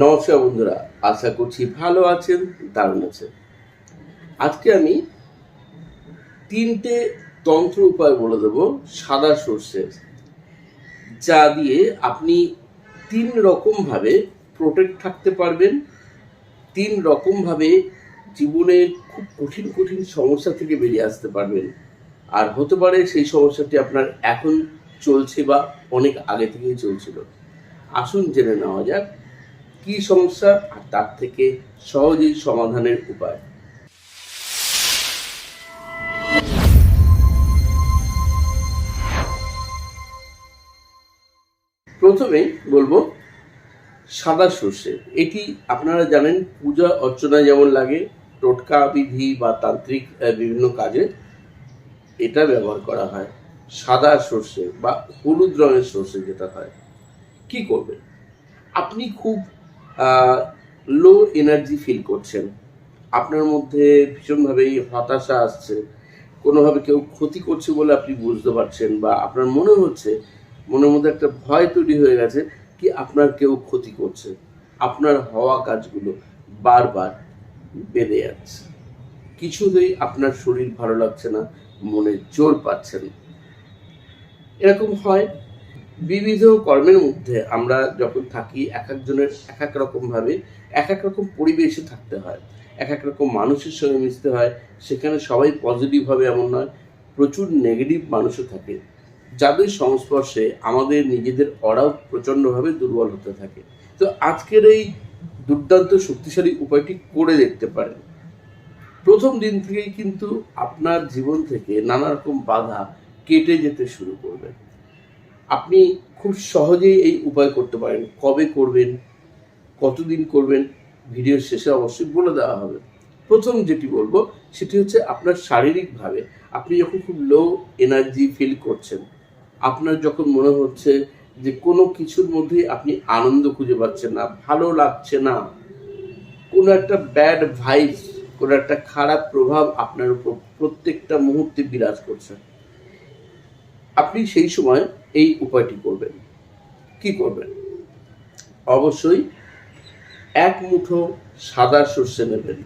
নমস্কার বন্ধুরা, আশা করছি ভালো আছেন, দারুণ আছেন। আজকে আমি তিনটে তন্ত্র উপায় বলে দেব, সাদা সর্ষের যা দিয়ে আপনি তিন রকমভাবে প্রোটেক্ট থাকতে পারবেন, তিন রকমভাবে জীবনের খুব কঠিন কঠিন সমস্যা থেকে বেরিয়ে আসতে পারবেন। আর হতে পারে সেই সমস্যাটি আপনার এখন চলছে বা অনেক আগে থেকেই চলছিল। আসুন জেনে নেওয়া যাক কি সমস্যা আর তার থেকে সহজেই সমাধানের উপায়। প্রথমে বলব, সাদা সর্ষে। এটি আপনারা জানেন, পূজা অর্চনা যেমন লাগে, টোটকা বিধি বা তান্ত্রিক বিভিন্ন কাজে এটা ব্যবহার করা হয়। সাদা সর্ষে বা হলুদ রঙের সর্ষে যেটা হয়। কি করবেন? আপনি খুব লো এনার্জি ফিল করছেন। আপনার মধ্যে ভীষণভাবেই হতাশা আসছে। কোনোভাবে কেউ ক্ষতি করছে বলে আপনি বুঝতে পারছেন বা আপনার মনে হচ্ছে, মনের মধ্যে একটা ভয় তৈরি হয়ে গেছে কি আপনার কেউ ক্ষতি করছে। আপনার হওয়া কাজগুলো বারবার বেড়ে যাচ্ছে। কিছুতেই আপনার শরীর ভালো লাগছে না, মনে জোর পাচ্ছেন এরকম হয় বিবিধ কর্মের মধ্যে আমরা যখন থাকি, এক একজনের এক এক রকমভাবে এক এক রকম পরিবেশে থাকতে হয়। এক এক রকম মানুষের সঙ্গে মিশতে হয়। সেখানে সবাই পজিটিভ হবে এমন নয়, প্রচুর নেগেটিভ মানুষও থাকে। যাদের সংস্পর্শে আমাদের নিজেদের অরাও প্রচণ্ডভাবে দুর্বল হতে থাকে। তো আজকের এই দুর্দান্ত শক্তিশালী উপায়টি করে দেখতে পারেন। প্রথম দিন থেকেই কিন্তু আপনার জীবন থেকে নানা রকম বাধা কেটে যেতে শুরু করবে। আপনি খুব সহজেই এই উপায় করতে পারেন। কবে করবেন, কতদিন করবেন, ভিডিওর শেষে অবশ্যই বলে দেওয়া হবে। প্রথম যেটি বলব, সেটি হচ্ছে আপনার শারীরিকভাবে আপনি যখন খুব লো এনার্জি ফিল করছেন, আপনার যখন মনে হচ্ছে যে কোনো কিছুর মধ্যেই আপনি আনন্দ খুঁজে পাচ্ছেন না, ভালো লাগছে না, কোনো একটা ব্যাড ভাইবস কোনো একটা খারাপ প্রভাব আপনার উপর প্রত্যেকটা মুহূর্তে বিরাজ করছে। আপনি সেই সময় এই উপায়টি করবেন। কি করবেন? অবশ্যই এক মুঠো সাদা সর্ষে নেবেন।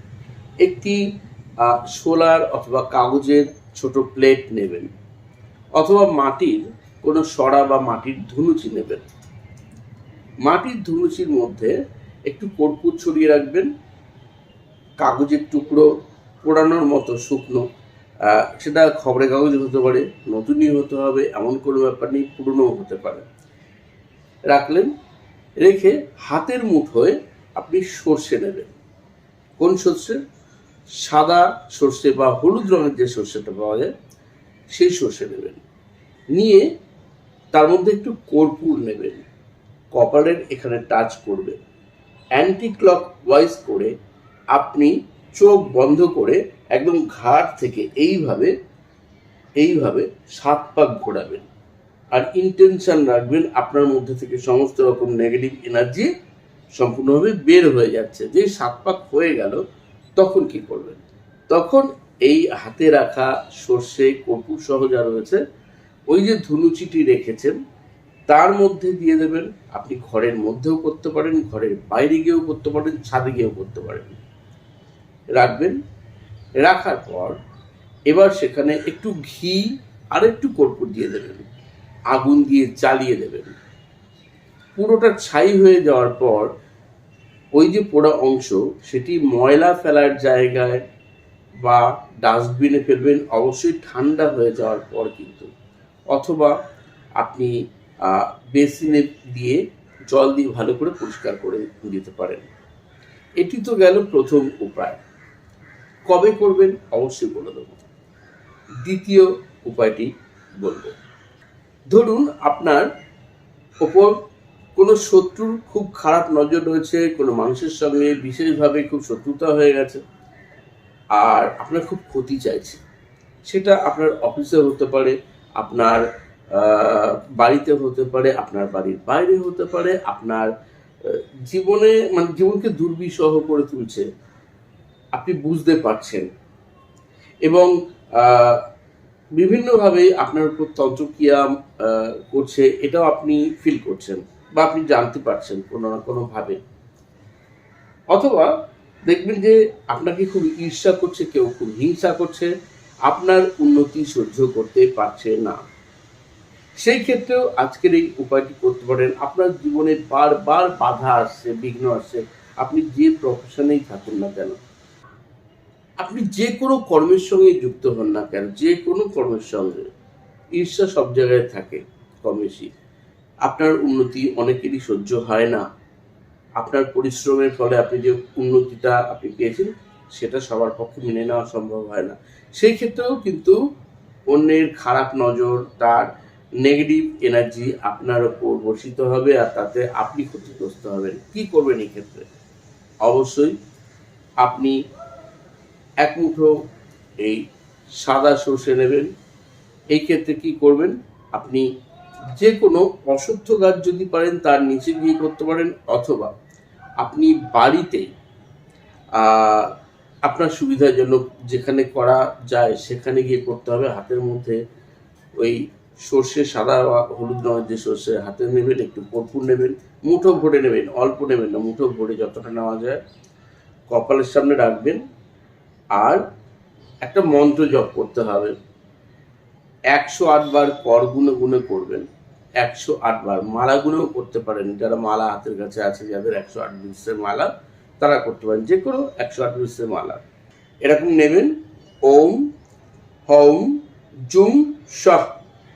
একটি সোলার অথবা কাগজের ছোট প্লেট নেবেন। অথবা মাটির কোনো সরা বা মাটির ধুনুচি নেবেন। মাটির ধুনুচির মধ্যে একটু কর্পূর ছড়িয়ে রাখবেন। কাগজের টুকরো পোড়ানোর মতো শুকনো সেটা খবরের কাগজ হতে পারে নতুনই হতে হবে, এমন কোনো ব্যাপার নেই পুরনোও হতে পারে। রাখলেন, রেখে হাতের মুঠোয় আপনি সর্ষে নেবেন। কোন সর্ষে? সাদা সর্ষে বা হলুদ রঙের যে সর্ষেটা পাওয়া যায়, সেই সর্ষে নেবেন। নিয়ে তার মধ্যে একটু কর্পূর নেবেন। কপালের এখানে টাচ করবেন। অ্যান্টি ক্লক ওয়াইজ করে আপনি চোখ বন্ধ করে একদম ঘাট থেকে এইভাবে এইভাবে সাত পাক ঘোরাবেন। আর ইন্টেনশন রাখবেন আপনার মধ্যে থেকে সমস্ত রকম নেগেটিভ এনার্জি সম্পূর্ণভাবে বের হয়ে যাচ্ছে। যে সাত পাক হয়ে গেল, তখন কি করবেন? তখন এই হাতে রাখা সর্ষে, কর্পূর সহ যা রয়েছে, ওই যে ধুনুচিটি রেখেছেন, তার মধ্যে দিয়ে দেবেন। আপনি ঘরের মধ্যেও করতে পারেন, ঘরের বাইরে গিয়েও করতে পারেন, ছাদে গিয়েও করতে পারেন। রাখবেন। রাখার পর এবার সেখানে একটু ঘি আর একটু কর্পূর দিয়ে দেবেন। আগুন দিয়ে জ্বালিয়ে দেবেন। পুরোটা ছাই হয়ে যাওয়ার পর ওই যে পোড়া অংশ, সেটি ময়লা ফেলার জায়গায় বা ডাস্টবিনে ফেলবেন, অবশ্যই ঠান্ডা হয়ে যাওয়ার পর কিন্তু। অথবা আপনি বেসিনে দিয়ে জল দিয়ে ভালো করে পরিষ্কার করে দিতে পারেন। এটি তো গেল প্রথম উপায়। কবে করবেন অবশ্যই বলে দেবো। দ্বিতীয় উপায়টি বলব। ধরুন আপনার ওপর কোনো শত্রুর খুব খারাপ নজর রয়েছে, কোনো মানুষের সঙ্গে বিশেষভাবে খুব শত্রুতা হয়ে গেছে, আর আপনার খুব ক্ষতি চাইছে। সেটা আপনার অফিসে হতে পারে, আপনার বাড়িতে হতে পারে, আপনার বাড়ির বাইরে হতে পারে, আপনার জীবনে মানে জীবনকে দুর্বিষহ করে তুলছে। আপনি বুঝতে পারছেন। এবং বিভিন্নভাবে আপনার উপর তন্ত্রক্রিয়া করছে, এটাও আপনি ফিল করছেন বা আপনি জানতে পারছেন কোনো না কোনোভাবে। অথবা দেখবেন যে আপনাকে খুব ঈর্ষা করছে, কেউ খুব হিংসা করছে, আপনার উন্নতি সহ্য করতে পারছে না। সেই ক্ষেত্রেও আজকের এই উপায়টি করতে পারেন। আপনার জীবনে বারবার বাধা আসছে, বিঘ্ন আসছে। আপনি যে প্রফেশনেই থাকুন না কেন। আপনি যে কোনো কর্মের সঙ্গে যুক্ত হন না কেন, যে কোনো কর্মের সঙ্গে। ঈর্ষা সব জায়গায় থাকে কম বেশি আপনার উন্নতি অনেকেরই সহ্য হয় না। আপনার পরিশ্রমের ফলে আপনি যে উন্নতিটা আপনি পেয়েছেন, সেটা সবার পক্ষে মেনে নেওয়া সম্ভব হয় না। সেই ক্ষেত্রেও কিন্তু অন্যের খারাপ নজর, তার নেগেটিভ এনার্জি আপনার ওপর বর্ষিত হবে আর তাতে আপনি ক্ষতিগ্রস্ত হবেন। কি করবেন এই ক্ষেত্রে? অবশ্যই আপনি এক মুঠো এই সাদা সর্ষে নেবেন। এই ক্ষেত্রে কি করবেন? আপনি যে কোনো অসত্য গাছ যদি পারেন, তার নিচে গিয়ে করতে পারেন, অথবা আপনি বাড়িতে আপনার সুবিধার জন্য যেখানে করা যায়, সেখানে গিয়ে করতে হবে। হাতের মধ্যে ওই সর্ষে সাদা বা হলুদ রঙের যে সর্ষে, হাতে নেবেন, একটু কর্পূর নেবেন, মুঠো ভরে নেবেন, অল্প নেবেন না, মুঠো ভরে যতটা নেওয়া যায়, কপালের সামনে রাখবেন। আর একটা মন্ত্র জপ করতে হবে। একশো আটবার কর গুনে গুনে করবেন। একশো আটবার মালা গুনেও করতে পারেন। যারা মালা হাতের কাছে আছে, যাদের একশো আট বিশের মালা, তারা করতে পারেন। যে কোনো একশো আট বিশের মালা। এরকম নেবেন, ওম, হম, জুম, সহ।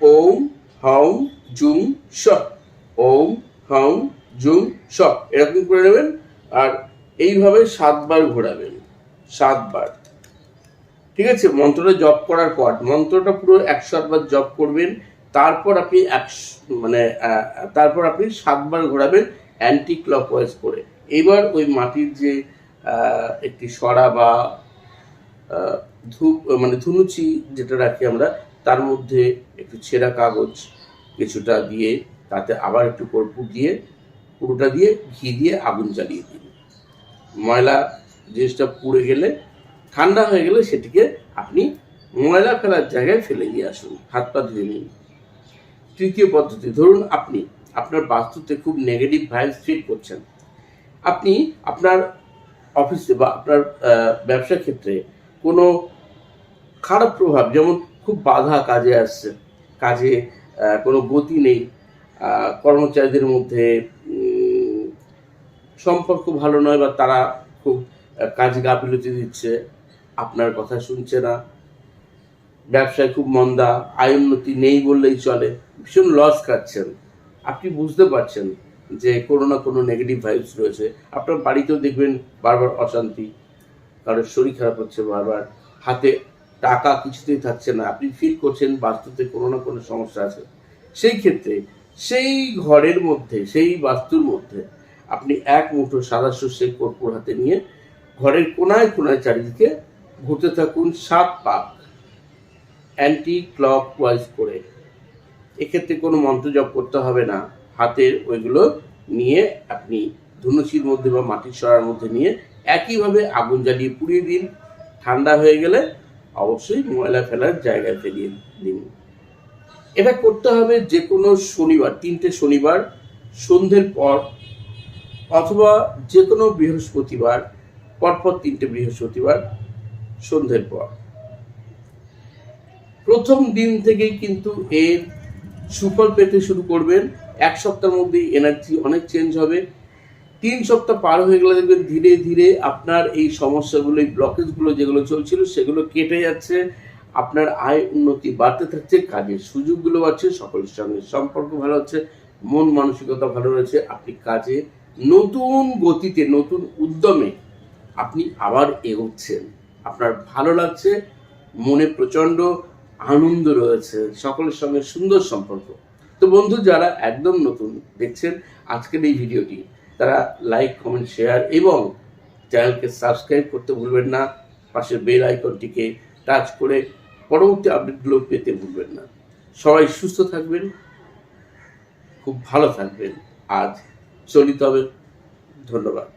ওম, হম, জুম, সহ। ওম, হম, জুম, সহ। এরকম করে নেবেন, আর এইভাবে সাতবার ঘোরাবেন। সাতবার। ঠিক আছে? মন্ত্রটা জপ করার পর, মন্ত্রটা পুরো একশো আটবার জপ করবেন, তারপর আপনি একশো মানে তারপর আপনি সাতবার ঘোরাবেন অ্যান্টি ক্লকওয়াইজ করে। এবার ওই মাটির যে একটি সরা বা ধূপ মানে ধুনুচি যেটা রাখি আমরা, তার মধ্যে একটু ছেঁড়া কাগজ কিছুটা দিয়ে, তাতে আবার একটু কর্পূর দিয়ে, পুরোটা দিয়ে ঘি দিয়ে আগুন জ্বালিয়ে দিন। ময়লা জিনিসটা পুড়ে গেলে ঠান্ডা হয়ে গেলে সেটিকে আপনি ময়লা ফেলার জায়গায় ফেলে দিয়ে আসুন, হাত পা ধুয়ে নিন। তৃতীয় পদ্ধতি, ধরুন আপনি আপনার বাস্তুতে খুব নেগেটিভ ভাইবস ফিল করছেন। আপনি আপনার অফিসে বা আপনার ব্যবসা ক্ষেত্রে কোনো খারাপ প্রভাব, যেমন খুব বাধা কাজে আসছে, কাজে কোনো গতি নেই কর্মচারীদের মধ্যে সম্পর্ক ভালো নয় বা তারা খুব কাজ গাফিলতি দিচ্ছে আপনার কথা শুনছে না। ব্যবসায় খুব মন্দা, আয় উন্নতি নেই বললেই চলে। ভীষণ লস খাচ্ছেন। আপনি বুঝতে পারছেন যে কোনো না কোনো নেগেটিভ ভাইবস রয়েছে। আপনার বাড়িতেও দেখবেন বারবার অশান্তি। কারোর শরীর খারাপ হচ্ছে বারবার। হাতে টাকা কিছুতেই থাকছে না। আপনি ফিল করছেন বাস্তুতে কোনো না কোনো সমস্যা আছে। সেই ক্ষেত্রে, সেই ঘরের মধ্যে, সেই বাস্তুর মধ্যে আপনি এক মুঠো সাদা শস্যে কর্পূর হাতে নিয়ে ঘরের কোনায় কোনায় চারিদিকে ঘুরতে থাকুন সাত পাক অ্যান্টি ক্লক ওয়াইজ করে। এক্ষেত্রে কোনো মন্ত্র জপ করতে হবে না। হাতের ওইগুলো নিয়ে আপনি ধনুচির মধ্যে বা মাটির সরার মধ্যে নিয়ে একইভাবে আগুন জ্বালিয়ে পুড়িয়ে দিন। ঠান্ডা হয়ে গেলে অবশ্যই ময়লা ফেলার জায়গায় ফেলিয়ে দিন। এটা করতে হবে যে কোনো শনিবার, তিনটে শনিবার, সন্ধ্যের পর অথবা যে কোনো বৃহস্পতিবার, পরপর তিনটে বৃহস্পতিবার সন্ধ্যের পর। প্রথম দিন থেকেই কিন্তু এর সুফল পেতে শুরু করবেন। এক সপ্তাহের মধ্যেই এনার্জি অনেক চেঞ্জ হবে। তিন সপ্তাহ পার হয়ে গেলে দেখবেন ধীরে ধীরে আপনার এই সমস্যাগুলো, এই ব্লকেজগুলো যেগুলো চলছিল, সেগুলো কেটে যাচ্ছে। আপনার আয় উন্নতি বাড়তে থাকছে, কাজের সুযোগগুলো বাড়ছে, সকলের সঙ্গে সম্পর্ক ভালো হচ্ছে, মন মানসিকতা ভালো রয়েছে। আপনি কাজে নতুন গতিতে, নতুন উদ্যমে আপনি আবার এগোচ্ছেন। আপনার ভালো লাগছে, মনে প্রচণ্ড আনন্দ রয়েছে, সকলের সঙ্গে সুন্দর সম্পর্ক। তো বন্ধু, যারা একদম নতুন দেখছেন আজকের এই ভিডিওটি, তারা লাইক কমেন্ট শেয়ার এবং চ্যানেলকে সাবস্ক্রাইব করতে ভুলবেন না। পাশের বেল আইকনটিকে টাচ করে পরবর্তী আপডেটগুলো পেতে ভুলবেন না। সবাই সুস্থ থাকবেন, খুব ভালো থাকবেন। আজ চলিত হবে। ধন্যবাদ।